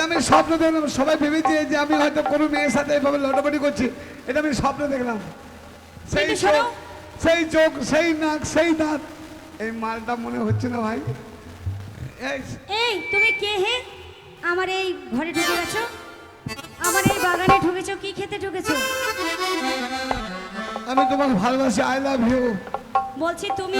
এটা আমি স্বপ্ন দেখলাম। সবাই ভেবেছে যে আমি হয়তো কোনো মেয়ের সাথে এভাবে লটাপটি করছি। এটা আমি স্বপ্ন দেখলাম। সেই। সেই চোখ সেই নাক সেই দাঁত। এই মালটা মনে হচ্ছে না ভাই। এই এই তুমি কে হে? আমার এই ঘরে ঢুকে গেছো? আমার এই বাগানে ঢুকেছো? কি খেতে ঢুকেছো? আমি তোমাকে ভালোবাসি আই লাভ ইউ বলছি তুমি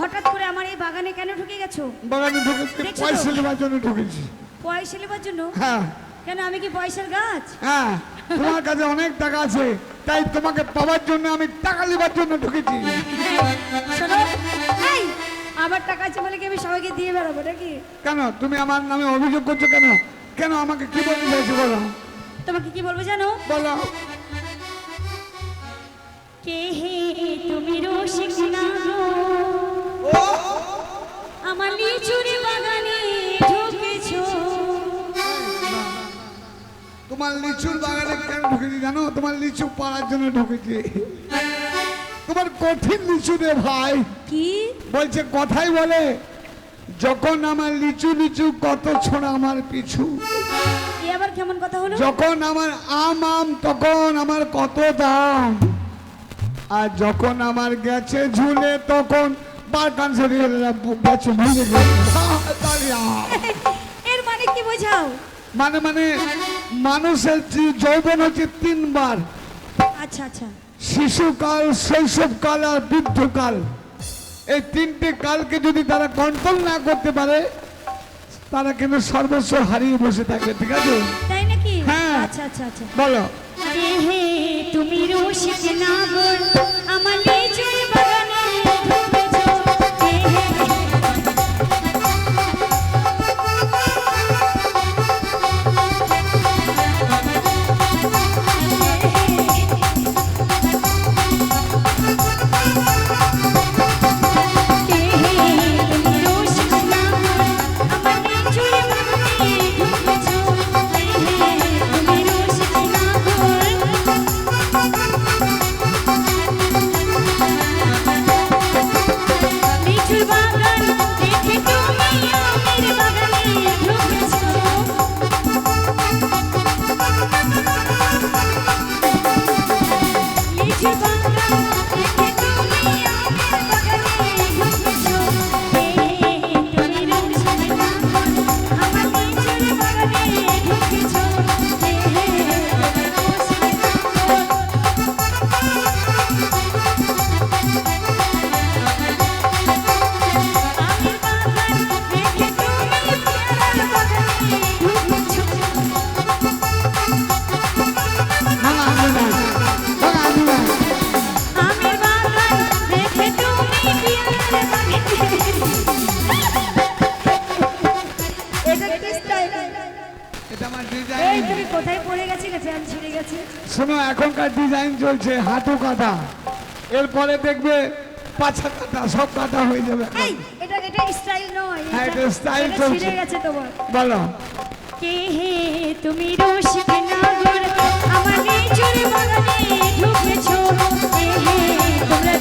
হঠাৎ করে আমার এই বাগানে কেন ঢুকে গেছো? বাগানে ঢুকেছি পয়সা নেওয়ার জন্য ঢুকেছি। পয়সা নেবার জন্য? হ্যাঁ। কেন আমি কি পয়সার গাছ? হ্যাঁ তোমার কাছে অনেক টাকা আছে তাই তোমাকে পাওয়ার জন্য আমি টাকা নেবার জন্য ঢুকেছি। শোনো এই আমার টাকা আছে বলে কি আমি সবাইকে দিয়ে বেড়াবো নাকি? কেন? তুমি আমার নামে অভিযোগ করছ কেন? কেন আমাকে কি বলতে চাইছো বলো? তোমাকে কি বলব জানো? বলো। কে হে তুমি রসিক না গো আমার লিচুর বাগানে ঢুকেছো। তোমার লিচুর বাগানে কেন ঢুকেছি জানো? তোমার লিচু পাড়ার জন্য ঢুকেছি। তোমার কঠিন লিচু রে ভাই। কি? বলছে কথাই বলে যখন আমার লিচু লিচু কত ছোড়া আমার পিছু। আবার কেমন কথা হলো? যখন আমার আম আম তখন আমার কত দাম। আর যখন আমার গেছে ঝুলে তখন ভুলে গেছে দাঁড়িয়ে। এর মানে কি বোঝাও? মানে মানে মানুষের যৌবন হচ্ছে তিনবার। আচ্ছা আচ্ছা। শিশুকাল শৈশবকাল আর বৃদ্ধকাল। এই তিনটে কালকে যদি তারা কন্ট্রোল না করতে পারে তারা কিন্তু সর্বস্ব হারিয়ে বসে থাকবে ঠিক আছে? তাই নাকি? হ্যাঁ। আচ্ছা আচ্ছা আচ্ছা। বলো। তুমি রসিক নাগর আমার লিচুর শোনো এখনকার ডিজাইন চলছে হাঁটু কাটা এরপরে দেখবে পাছা কাটা সব কাটা হয়ে যাবে এই এটা এটা স্টাইল নয় হ্যাঁ, এটা style এটা চলছে। গেছে তোমার। বলো। কে হে তুমি রসিক নাগর আমার নিজের বাগানে ঢুকেছো? কে হে তোমরা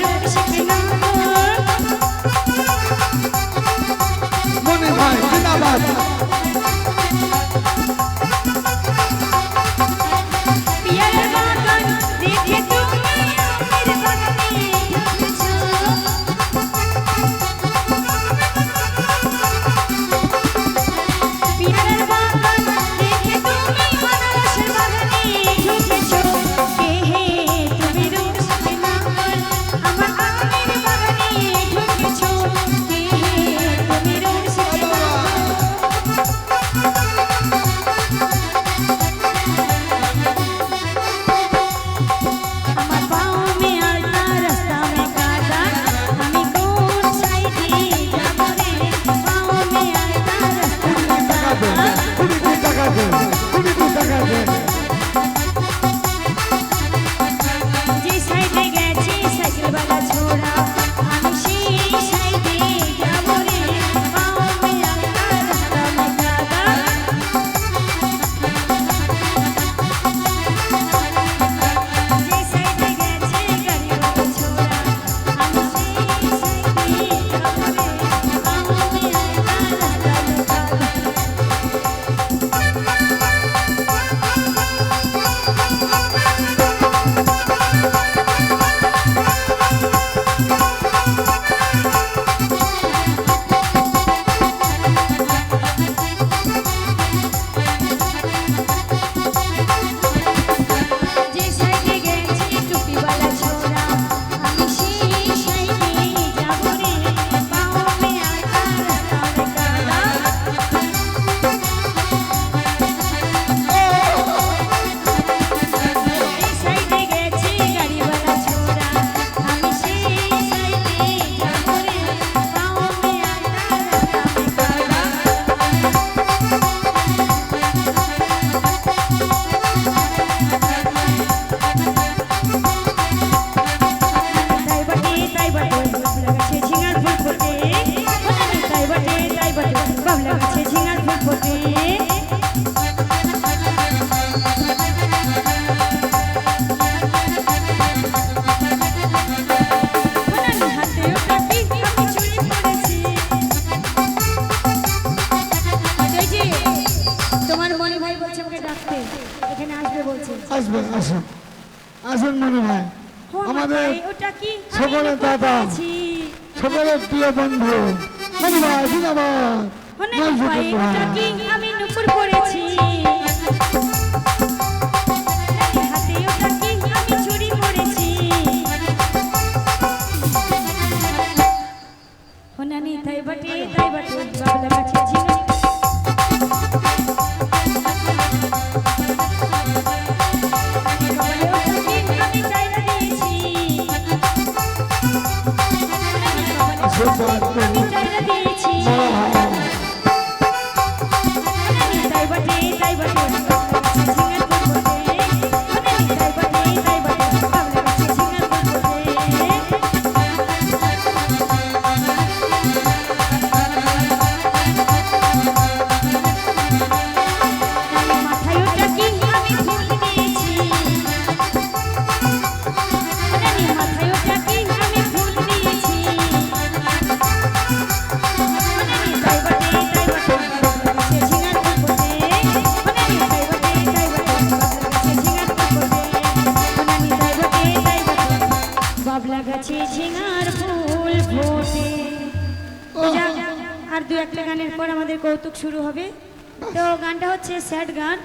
আসুন। আসেন মনে হয়। আমাদের সকলের দাদা সকলের প্রিয় বন্ধু। ধন্যবাদ ধন্যবাদ। আমি নুপুর করেছি। একটা গানের পর আমাদের কৌতুক শুরু হবে। তো গানটা হচ্ছে স্যাড গান।